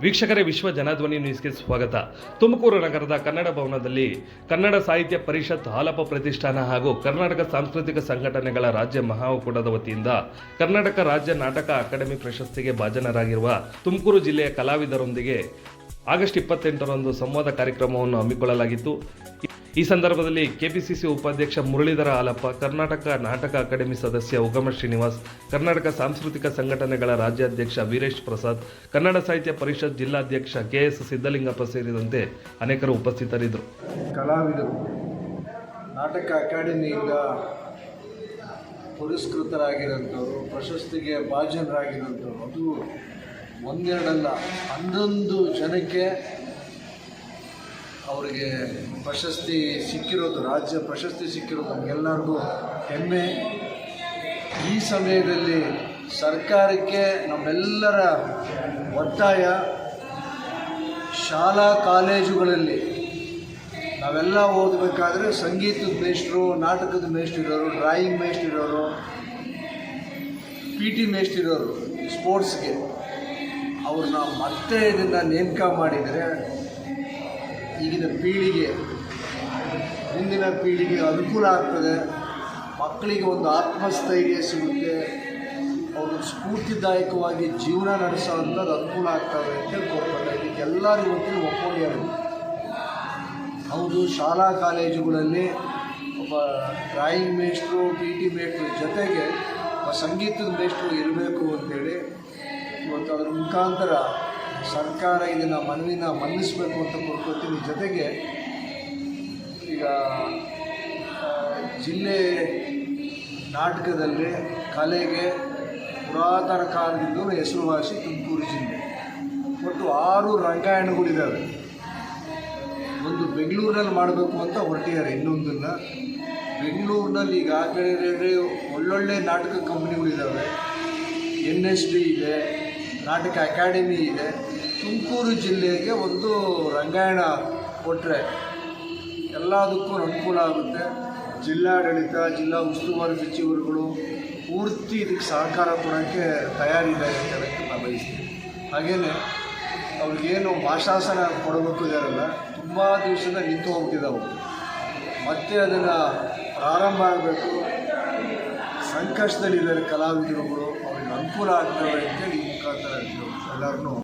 ವೀಕ್ಷಕರೇ, ವಿಶ್ವ ಜನಧ್ವನಿ ನ್ಯೂಸ್ಗೆ ಸ್ವಾಗತ. ತುಮಕೂರು ನಗರದ ಕನ್ನಡ ಭವನದಲ್ಲಿ ಕನ್ನಡ ಸಾಹಿತ್ಯ ಪರಿಷತ್ ಹಾಲಪ ಪ್ರತಿಷ್ಠಾನ ಹಾಗೂ ಕರ್ನಾಟಕ ಸಾಂಸ್ಕೃತಿಕ ಸಂಘಟನೆಗಳ ರಾಜ್ಯ ಮಹಾಒಕ್ಕೂಟದ ವತಿಯಿಂದ ಕರ್ನಾಟಕ ರಾಜ್ಯ ನಾಟಕ ಅಕಾಡೆಮಿ ಪ್ರಶಸ್ತಿಗೆ ಭಾಜನರಾಗಿರುವ ತುಮಕೂರು ಜಿಲ್ಲೆಯ ಕಲಾವಿದರೊಂದಿಗೆ ಆಗಸ್ಟ್ ಇಪ್ಪತ್ತೆಂಟರಂದು ಸಂವಾದ ಕಾರ್ಯಕ್ರಮವನ್ನು ಹಮ್ಮಿಕೊಳ್ಳಲಾಗಿತ್ತು. ಈ ಸಂದರ್ಭದಲ್ಲಿ ಕೆಪಿಸಿಸಿ ಉಪಾಧ್ಯಕ್ಷ ಮುರಳೀಧರ ಹಾಲಪ್ಪ ಕರ್ನಾಟಕ ನಾಟಕ ಅಕಾಡೆಮಿ ಸದಸ್ಯ ಉಗಮ ಶ್ರೀನಿವಾಸ್, ಕರ್ನಾಟಕ ಸಾಂಸ್ಕೃತಿಕ ಸಂಘಟನೆಗಳ ರಾಜ್ಯಾಧ್ಯಕ್ಷ ವೀರೇಶ್ ಪ್ರಸಾದ್, ಕನ್ನಡ ಸಾಹಿತ್ಯ ಪರಿಷತ್ ಜಿಲ್ಲಾಧ್ಯಕ್ಷ ಕೆಎಸ್ ಸಿದ್ದಲಿಂಗಪ್ಪ ಸೇರಿದಂತೆ ಅನೇಕರು ಉಪಸ್ಥಿತರಿದ್ದರು. ಕಲಾವಿದರು, ನಾಟಕ ಅಕಾಡೆಮಿಯಿಂದ ಪುರಸ್ಕೃತರಾಗಿರೋಂಥವ್ರು ಪ್ರಶಸ್ತಿಗೆ ಭಾಜನರಾಗಿರೋಂಥವ್ರು ಅದು ಒಂದೆರಡಲ್ಲ, ಹನ್ನೊಂದು ಜನಕ್ಕೆ ಅವರಿಗೆ ಪ್ರಶಸ್ತಿ ಸಿಕ್ಕಿರೋದು, ರಾಜ್ಯ ಪ್ರಶಸ್ತಿ ಸಿಕ್ಕಿರೋದು ನಮಗೆಲ್ಲರಿಗೂ ಹೆಮ್ಮೆ. ಈ ಸಮಯದಲ್ಲಿ ಸರ್ಕಾರಕ್ಕೆ ನಮ್ಮೆಲ್ಲರ ಒತ್ತಾಯ, ಶಾಲಾ ಕಾಲೇಜುಗಳಲ್ಲಿ ನಾವೆಲ್ಲ ಓದಬೇಕಾದ್ರೆ ಸಂಗೀತದ ಮೇಷ್ಟ್ರು, ನಾಟಕದ ಮೇಷ್ಟಿರೋರು ಡ್ರಾಯಿಂಗ್ ಮೇಷ್ಟಿರೋರು ಪಿ ಟಿ ಮೇಷ್ಟಿರೋರು ಸ್ಪೋರ್ಟ್ಸ್ಗೆ ಅವ್ರನ್ನ ಮತ್ತೆ ಇದನ್ನು ನೇಮಕ ಮಾಡಿದರೆ ಈಗಿನ ಪೀಳಿಗೆ ಮುಂದಿನ ಪೀಳಿಗೆ ಅನುಕೂಲ ಆಗ್ತದೆ. ಮಕ್ಕಳಿಗೆ ಒಂದು ಆತ್ಮಸ್ಥೈರ್ಯ ಸಿಗುತ್ತೆ. ಅವರು ಸ್ಫೂರ್ತಿದಾಯಕವಾಗಿ ಜೀವನ ನಡೆಸೋವಂಥದ್ದು ಅನುಕೂಲ ಆಗ್ತವೆ ಅಂತ ಹೇಳ್ಕೊಡ್ತಾರೆ ಇದಕ್ಕೆ ಎಲ್ಲರೂ ಇವತ್ತಿನ ಒಪ್ಕೊಂಡಿದ್ದಾರೆ. ಹೌದು, ಶಾಲಾ ಕಾಲೇಜುಗಳಲ್ಲಿ ಒಬ್ಬ ಡ್ರಾಯಿಂಗ್ ಮೇಸ್ಟ್ರು ಪಿ ಟಿ ಮೇಸ್ಟ್ರು ಜೊತೆಗೆ ಸಂಗೀತದ ಮೇಷ್ಟ್ರು ಇರಬೇಕು ಅಂತೇಳಿ ಇವತ್ತು ಅದರ ಮುಖಾಂತರ ಸರ್ಕಾರ ಇದನ್ನು ಮನವಿನ ಮನ್ನಿಸಬೇಕು ಅಂತ ಕೊಡ್ಕೊತೀನಿ ಜೊತೆಗೆ ಈಗ ಜಿಲ್ಲೆ ನಾಟಕದಲ್ಲಿ ಕಲೆಗೆ ಪುರಾತನ ಕಾಲದಿಂದ ಹೆಸರುವಾಸಿ ತುಮಕೂರು ಜಿಲ್ಲೆ. ಒಟ್ಟು ಆರು ರಂಗಾಯಣಗಳಿದ್ದಾವೆ ಒಂದು ಬೆಂಗಳೂರಿನಲ್ಲಿ ಮಾಡಬೇಕು ಅಂತ ಹೊರಟಿದ್ದಾರೆ. ಇನ್ನೊಂದನ್ನು ಬೆಂಗಳೂರಿನಲ್ಲಿ ಈಗ ಈಗಾಗಲೇ ಒಳ್ಳೊಳ್ಳೆ ನಾಟಕ ಕಂಪ್ನಿಗಳಿದ್ದಾವೆ ಎನ್ ಎಸ್ ಡಿ ಇದೆ ನಾಟಕ ಅಕಾಡೆಮಿ ಇದೆ. ತುಮಕೂರು ಜಿಲ್ಲೆಗೆ ಒಂದು ರಂಗಾಯಣ ಕೊಟ್ಟರೆ ಎಲ್ಲದಕ್ಕೂ ಅನುಕೂಲ ಆಗುತ್ತೆ. ಜಿಲ್ಲಾಡಳಿತ, ಜಿಲ್ಲಾ ಉಸ್ತುವಾರಿ ಸಚಿವರುಗಳು ಪೂರ್ತಿ ಇದಕ್ಕೆ ಸಹಕಾರ ಕೊಡೋಕ್ಕೆ ತಯಾರಿದೆ ಅಂತ ಹೇಳಕ್ಕೆ ನಾನು ಬಯಸ್ತೀನಿ ಹಾಗೇ ಅವ್ರಿಗೇನು ಭಾಷಾಸನ ಕೊಡಬೇಕು ಇದಾರಲ್ಲ, ತುಂಬ ದಿವಸದ ನಿಂತು ಹೋಗ್ತಿದ್ದಾವೆ ಮತ್ತೆ ಅದನ್ನು ಪ್ರಾರಂಭ ಆಗಬೇಕು. ಸಂಕಷ್ಟದಲ್ಲಿದ್ದಾರೆ ಕಲಾವಿದರುಗಳು ಅವ್ರಿಗೆ ಅನುಕೂಲ ಆಗ್ತವೆ ಅಂತೇಳಿ ಈ ಮುಖಾಂತರ ಎಲ್ಲರನ್ನೂ